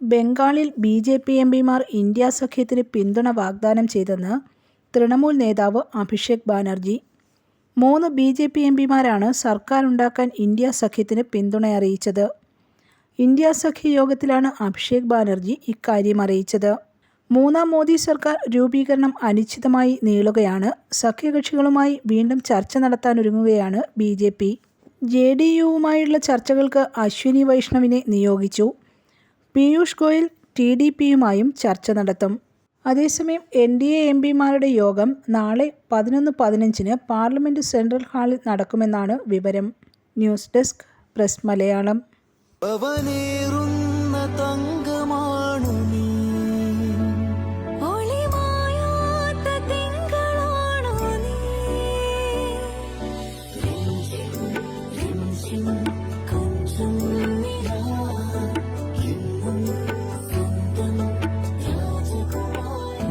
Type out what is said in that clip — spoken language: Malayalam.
ബംഗാളിൽ ബി ജെ പി എം പിമാർ ഇന്ത്യ സഖ്യത്തിന് പിന്തുണ വാഗ്ദാനം ചെയ്തെന്ന് തൃണമൂൽ നേതാവ് അഭിഷേക് ബാനർജി. മൂന്ന് ബി ജെ പി എം പിമാരാണ് സർക്കാർ ഉണ്ടാക്കാൻ ഇന്ത്യ സഖ്യത്തിന് പിന്തുണ അറിയിച്ചത്. ഇന്ത്യ സഖ്യ യോഗത്തിലാണ് അഭിഷേക് ബാനർജി ഇക്കാര്യം അറിയിച്ചത്. മൂന്നാം മോദി സർക്കാർ രൂപീകരണം അനിശ്ചിതമായി നീളുകയാണ്. സഖ്യകക്ഷികളുമായി വീണ്ടും ചർച്ച നടത്താനൊരുങ്ങുകയാണ് B J P. J D യുവുമായുള്ള ചർച്ചകൾക്ക് അശ്വിനി വൈഷ്ണവിനെ നിയോഗിച്ചു. പീയൂഷ് ഗോയൽ ടി ഡി പിയുമായും ചർച്ച നടത്തും. അതേസമയം എൻ ഡി എ എം പിമാരുടെ യോഗം നാളെ പതിനൊന്ന് പതിനഞ്ചിന് പാർലമെന്റ് സെൻട്രൽ ഹാളിൽ നടക്കുമെന്നാണ് വിവരം. News desk press Malayalam.